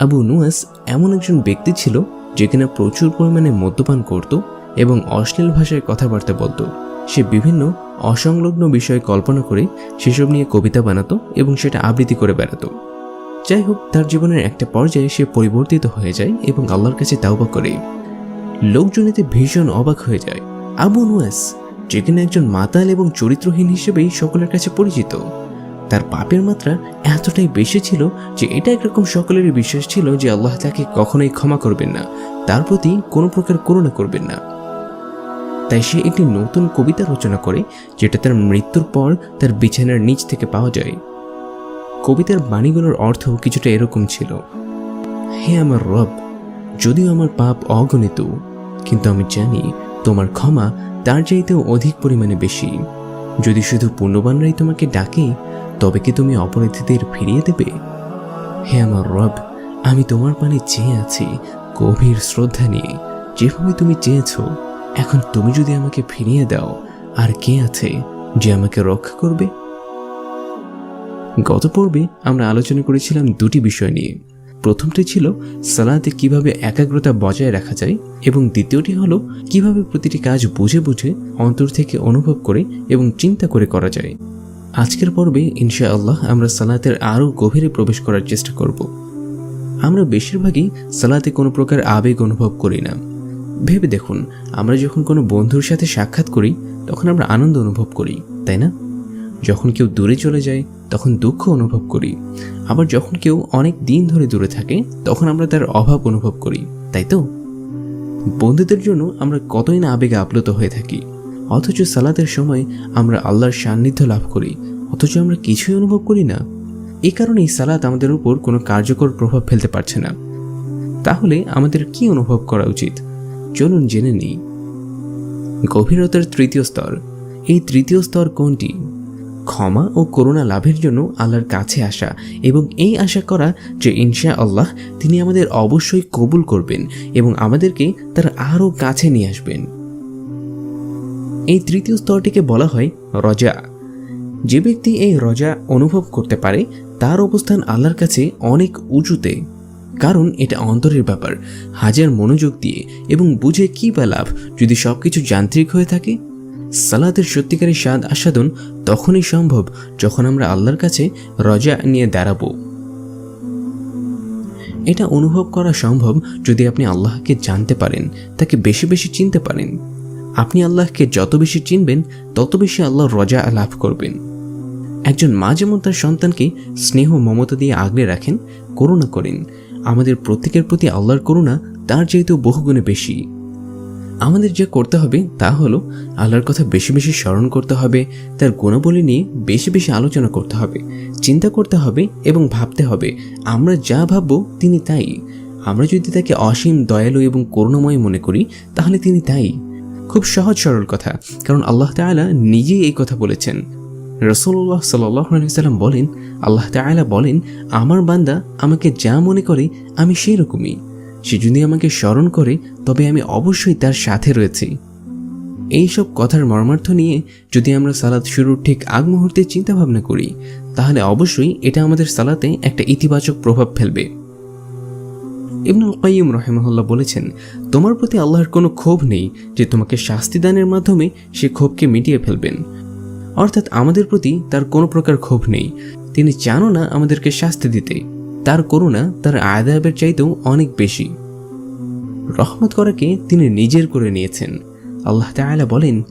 আবু নুয়াস এমন একজন ব্যক্তি ছিল যে কিনা প্রচুর পরিমাণে মদ্যপান করত এবং অশ্লীল ভাষায় কথাবার্তা বলতো। সে বিভিন্ন অসংলগ্ন বিষয়ে কল্পনা করে সেসব নিয়ে কবিতা বানাতো এবং সেটা আবৃত্তি করে বেড়াতো। যাই হোক, তার জীবনের একটা পর্যায়ে সে পরিবর্তিত হয়ে যায় এবং আল্লাহর কাছে তাওবা করে। লোকজন এতে ভীষণ অবাক হয়ে যায়। আবু নুয়াস, যে কিনা একজন মাতাল এবং চরিত্রহীন হিসেবেই সকলের কাছে পরিচিত। তার পাপের মাত্রা এতটাই বেশি ছিল যে এটা একরকম সকলেরই বিশ্বাস ছিল যে আল্লাহ তাকে কখনোই ক্ষমা করবেন না। তার প্রতি কোনো প্রকার করুণা করবেন না। তাই সে একটি নতুন কবিতা রচনা করে, যেটা তার মৃত্যুর পর তার বিছানার নিচ থেকে পাওয়া যায়। কবিতার বাণীগুলোর অর্থ কিছুটা এরকম ছিল, হে আমার রব, যদিও আমার পাপ অগণিত, কিন্তু আমি জানি তোমার ক্ষমা তার চাইতেও অধিক পরিমাণে বেশি। যদি শুধু পুণ্যবানরাই তোমাকে ডাকে তবে কি তুমি অপরাধীদের ফিরিয়ে দেবে? হে আমার রব, আমি তোমার পানে চেয়ে আছি গভীর শ্রদ্ধা নিয়ে। যেভাবে তুমি চেয়েছো, এখন তুমি যদি আমাকে ফিরিয়ে দাও, আর কে আছে যে আমাকে রক্ষা করবে? গত পর্বে আমরা আলোচনা করেছিলাম দুটি বিষয় নিয়ে। প্রথমটি ছিল সালাতে কীভাবে একাগ্রতা বজায় রাখা যায়, এবং দ্বিতীয়টি হলো কীভাবে প্রতিটি কাজ বুঝে বুঝে অন্তর থেকে অনুভব করে এবং চিন্তা করে করা যায়। আজকের পর্বে ইনশা আল্লাহ আমরা সালাতের আরও গভীরে প্রবেশ করার চেষ্টা করব। আমরা বেশিরভাগই সালাতে কোনো প্রকার আবেগ অনুভব করি না। ভেবে দেখুন, আমরা যখন কোনো বন্ধুর সাথে সাক্ষাৎ করি, তখন আমরা আনন্দ অনুভব করি, তাই না? যখন কেউ দূরে চলে যায়, তখন দুঃখ অনুভব করি। আবার যখন কেউ অনেক দিন ধরে দূরে থাকে, তখন আমরা তার অভাব অনুভব করি, তাই তো? বন্ধুদের জন্য আমরা কতই না আবেগে আপ্লুত হয়ে থাকি। অথচ সালাতের সময় আমরা আল্লাহর সান্নিধ্য লাভ করি, অথচ আমরা কিছুই অনুভব করি না। এই কারণেই সালাত আমাদের উপর কোনো কার্যকর প্রভাব ফেলতে পারছে না। তাহলে আমাদের কি অনুভব করা উচিত? চলুন জেনে নিই। গভীরতার তৃতীয় স্তর। এই তৃতীয় স্তর কোনটি? ক্ষমা ও করুণা লাভের জন্য আল্লাহর কাছে আসা এবং এই আশা করা যে ইনশা আল্লাহ তিনি আমাদের অবশ্যই কবুল করবেন এবং আমাদেরকে তার আরও কাছে নিয়ে আসবেন। এই তৃতীয় স্তরটিকে বলা হয় রজা। যে ব্যক্তি এই রজা অনুভব করতে পারে, তার অবস্থান আল্লাহর কাছে অনেক উঁচুতে। কারণ এটা অন্তরের ব্যাপার, হাজার মনোযোগ দিয়ে এবং বুঝে কী বা লাভ যদি সব কিছু যান্ত্রিক হয়ে থাকে। সালাতের সত্যিকারের স্বাদ আস্বাদন তখনই সম্ভব যখন আমরা আল্লাহর কাছে রজা নিয়ে দাঁড়াবো। এটা অনুভব করা সম্ভব যদি আপনি আল্লাহকে জানতে পারেন, তাকে বেশি বেশি চিনতে পারেন। আপনি আল্লাহকে যত বেশি চিনবেন, তত বেশি আল্লাহ রজা লাভ করবেন। একজন মা যেমন তার সন্তানকে স্নেহ, মমতা দিয়ে আগলে রাখেন, করুণা করেন, আমাদের প্রত্যেকের প্রতি আল্লাহর করুণা তার চাইতেও বহুগুণে বেশি। আমাদের যা করতে হবে তা হলো আল্লাহর কথা বেশি বেশি স্মরণ করতে হবে, তার গুণাবলী নিয়ে বেশি বেশি আলোচনা করতে হবে, চিন্তা করতে হবে এবং ভাবতে হবে, আমরা যা ভাববো তিনি তাই। আমরা যদি তাকে অসীম দয়ালু এবং করুণাময় মনে করি, তাহলে তিনি তাই। খুব সহজ সরল কথা, কারণ আল্লাহ তাআলা নিজেই এই কথা বলেছেন। রসুল্লাহ সাল্লাম বলেন, আল্লাহ তাআলা বলেন, আমার বান্দা আমাকে যা মনে করে, আমি সেই রকমই সে যদি আমাকে স্মরণ করে, তবে আমি অবশ্যই তার সাথে রয়েছি। এইসব কথার মর্মার্থ নিয়ে যদি আমরা সালাদ শুরুর ঠিক আগ মুহূর্তে চিন্তা ভাবনা করি, তাহলে অবশ্যই এটা আমাদের সালাতে একটা ইতিবাচক প্রভাব ফেলবে। ইবনুল কাইম রহেমহল্লা বলেছেন, তোমার প্রতি আল্লাহর কোনো ক্ষোভ নেই যে তোমাকে শাস্তি দানের মাধ্যমে সে ক্ষোভকে মিটিয়ে ফেলবেন। অর্থাৎ আমাদের প্রতি তার কোনো প্রকার ক্ষোভ নেই। তিনি চানও না আমাদেরকে শাস্তি দিতে। তার করুণা তার আদাবের চাইতেও অনেক বেশি। রহমত করাকে তিনি নিজের করে নিয়েছেন। আল্লাহ তাআলা বলেন,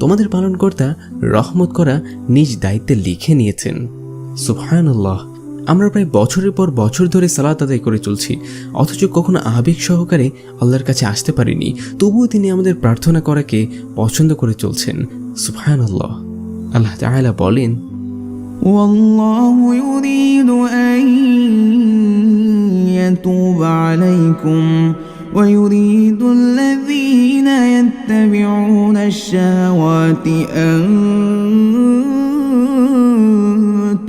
তোমাদের পালনকর্তা রহমত করা নিজ দায়িত্বে লিখে নিয়েছেন। সুবহানাল্লাহ। আমরা প্রায় বছরের পর বছর ধরে সালাত আদায় করে চলছি অথচ কখনো আবেগ সহকারে আল্লাহর কাছে আসতে পারিনি তবুও তিনি আমাদের প্রার্থনা করাকে পছন্দ করে চলছেন সুবহানাল্লাহ আল্লাহ তাআলা বলেন والله يريد أن يتوب عليكم ويريد الذين يتبعون الشهوات أن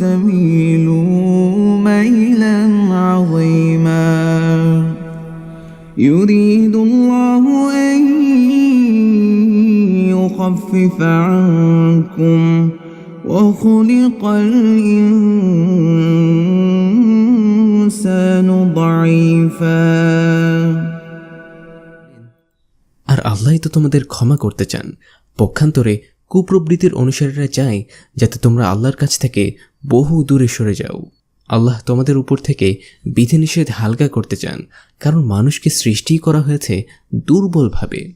تميلوا ميلا عظيما يريد الله أن يخفف عنكم وخلق الإنسان ضعيفا আর আল্লাহ তো তোমাদের ক্ষমা করতে চান পক্ষান্তরে কুপ্রবৃত্তির অনুসারীরা চায় যাতে তোমরা আল্লাহর কাছ থেকে বহু দূরে সরে যাও আল্লাহ তোমাদের উপর থেকে বিধিনিষেধ হালকা করতে চান, কারণ মানুষকে সৃষ্টি করা হয়েছে দুর্বলভাবে।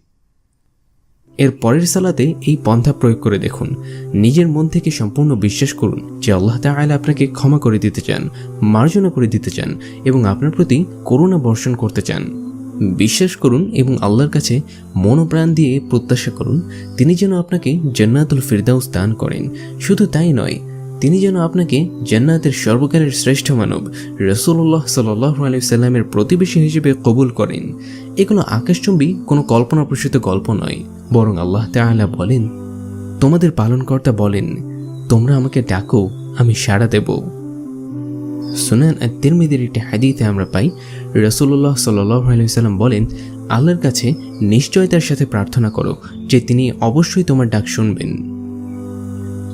এর পরের সালাতে এই পন্থা প্রয়োগ করে দেখুন। নিজের মন থেকে সম্পূর্ণ বিশ্বাস করুন যে আল্লাহ তাআলা আপনাকে ক্ষমা করে দিতে চান, মার্জনা করে দিতে চান এবং আপনার প্রতি করুণা বর্ষণ করতে চান। বিশ্বাস করুন এবং আল্লাহর কাছে মনোপ্রাণ দিয়ে প্রত্যাশা করুন, তিনি যেন আপনাকে জান্নাতুল ফিরদাউস দান করেন। শুধু তাই নয় তিনি যেন আপনাকে জান্নাতের সর্বকালের শ্রেষ্ঠ মানব রসুল্লাহ সাল্লাহ সাল্লামের প্রতিবেশী হিসেবে কবুল করেন। এগুলো আকাশচুম্বী, কোনো কল্পনাপ্রসূত গল্প নয়। বরং আল্লাহ তাআলা বলেন, তোমাদের পালনকর্তা বলেন, তোমরা আমাকে ডাকো, আমি সাড়া দেব। সুনান আর তিরমিদের একটি হাদিতে আমরা পাই রসুল্লাহ সাল্লাম বলেন, আল্লাহর কাছে নিশ্চয়তার সাথে প্রার্থনা করো যে তিনি অবশ্যই তোমার ডাক শুনবেন।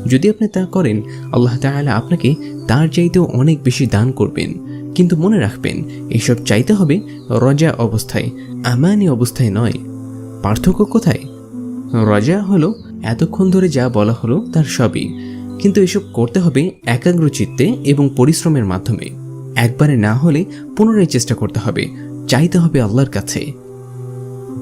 যদি আপনি তা করেন, আল্লাহ তাআলা আপনাকে তার চাইতেও অনেক বেশি দান করবেন। কিন্তু মনে রাখবেন, এসব চাইতে হবে রজা অবস্থায় আমানি অবস্থায় নয়। পার্থক্য কোথায়? রজা হলো এতক্ষণ ধরে যা বলা হলো তার সবই। কিন্তু এসব করতে হবে একাগ্র চিত্তে এবং পরিশ্রমের মাধ্যমে। একবারে না হলে পুনরায় চেষ্টা করতে হবে, চাইতে হবে আল্লাহর কাছে।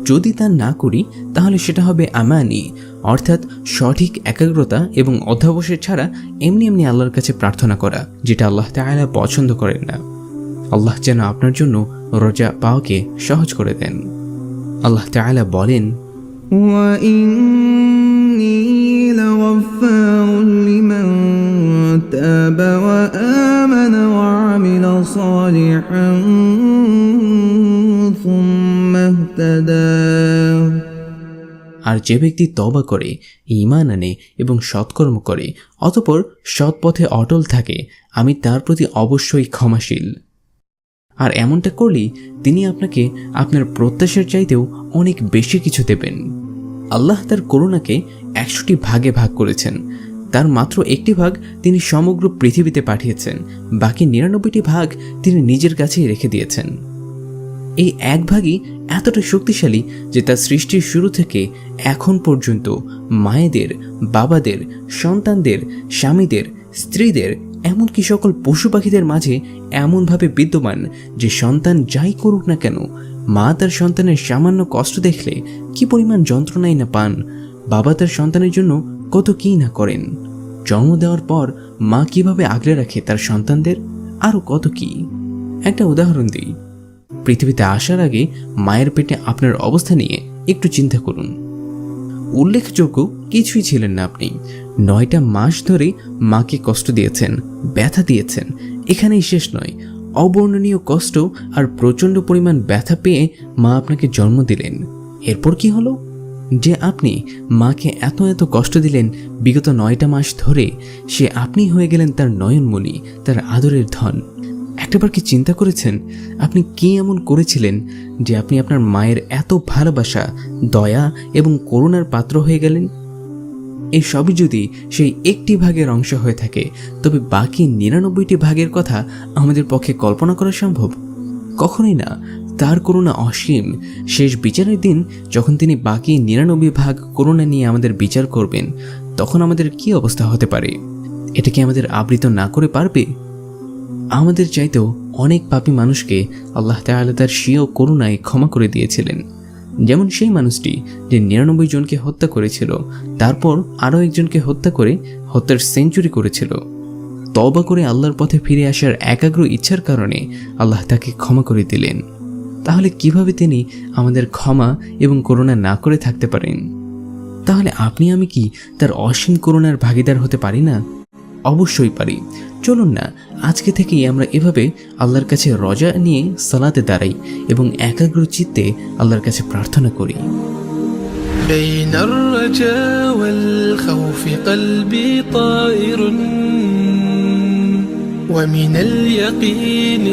যদি তা না করি, তাহলে সেটা হবে আমানি। অর্থাৎ সঠিক একাগ্রতা এবং অধ্যাবসে ছাড়া এমনি এমনি আল্লাহর কাছে প্রার্থনা করা, যেটা আল্লাহ তালা পছন্দ করেন না। আল্লাহ যেন আপনার জন্য রোজা পাওয়াকে সহজ করে দেন। আল্লাহ তালা বলেন তাবা ওয়া আমানা ওয়া আমিলা সালিহান আর যে ব্যক্তি তবা করে ইমান আনে এবং সৎকর্ম করে, অতপর সৎ পথে অটল থাকে, আমি তার প্রতি অবশ্যই ক্ষমাশীল। আর এমনটা করলেই তিনি আপনাকে আপনার প্রত্যাশার চাইতেও অনেক বেশি কিছু দেবেন। আল্লাহ তার করুণাকে একশোটি ভাগে ভাগ করেছেন। তার মাত্র একটি ভাগ তিনি সমগ্র পৃথিবীতে পাঠিয়েছেন, বাকি নিরানব্বইটি ভাগ তিনি নিজের কাছেই রেখে দিয়েছেন। এই এক ভাগই এতটা শক্তিশালী যে তার সৃষ্টির শুরু থেকে এখন পর্যন্ত মায়েদের, বাবাদের, সন্তানদের, স্বামীদের, স্ত্রীদের, এমনকি সকল পশু পাখিদের মাঝে এমনভাবে বিদ্যমান যে সন্তান যাই করুক না কেন, মা তার সন্তানের সামান্য কষ্ট দেখলে কি পরিমাণ যন্ত্রণাই না পান, বাবা তার সন্তানের জন্য কত কী না করেন। জন্ম দেওয়ার পর মা কীভাবে আগলে রাখে তার সন্তানদের, আরও কত কি? একটা উদাহরণ দিই। পৃথিবীতে আসার আগে মায়ের পেটে আপনার অবস্থা নিয়ে একটু চিন্তা করুন। উল্লেখযোগ্য কিছুই ছিলেন না আপনি। নয়টা মাস ধরে মাকে কষ্ট দিয়েছেন, ব্যথা দিয়েছেন। এখানেই শেষ নয়। অবর্ণনীয় কষ্ট আর প্রচণ্ড পরিমাণ ব্যথা পেয়ে মা আপনাকে জন্ম দিলেন। এরপর কি হলো? যে আপনি মাকে এত এত কষ্ট দিলেন বিগত নয়টা মাস ধরে, সে আপনি হয়ে গেলেন তার নয়নমণি, তার আদরের ধন। একটাবার কি চিন্তা করেছেন? আপনি কি এমন করেছিলেন যে আপনি আপনার মায়ের এত ভালোবাসা, দয়া এবং করুণার পাত্র হয়ে গেলেন? এই সবই যদি সেই একটি ভাগের অংশ হয়ে থাকে, তবে বাকি নিরানব্বইটি ভাগের কথা আমাদের পক্ষে কল্পনা করা সম্ভব? কখনোই না। তার করুণা অসীম। শেষ বিচারের দিন যখন তিনি বাকি নিরানব্বই ভাগ করুণা নিয়ে আমাদের বিচার করবেন, তখন আমাদের কি অবস্থা হতে পারে? এটা কি আমাদের আবৃত না করে পারবে? আমাদের চাইতেও অনেক পাপী মানুষকে আল্লাহ তাআলা তার স্বীয় করুণায় ক্ষমা করে দিয়েছিলেন। যেমন সেই মানুষটি যে নিরানব্বই জনকে হত্যা করেছিল, তারপর আরও একজনকে হত্যা করে হত্যার সেঞ্চুরি করেছিল। তবা করে আল্লাহর পথে ফিরে আসার একাগ্র ইচ্ছার কারণে আল্লাহ তাকে ক্ষমা করে দিলেন। তাহলে কীভাবে তিনি আমাদের ক্ষমা এবং করুণা না করে থাকতে পারেন? তাহলে আপনি, আমি কি তার অসীম করুণার ভাগিদার হতে পারি না? অবশ্যই পারি। চলুন না আজকে থেকেই আমরা এভাবে আল্লাহর কাছে রজা নিয়ে সালাতে দাঁড়াই এবং একাগ্র চিত্তে আল্লাহর কাছে প্রার্থনা করি بين الرجاء والخوف قلبي طائر ومن اليقين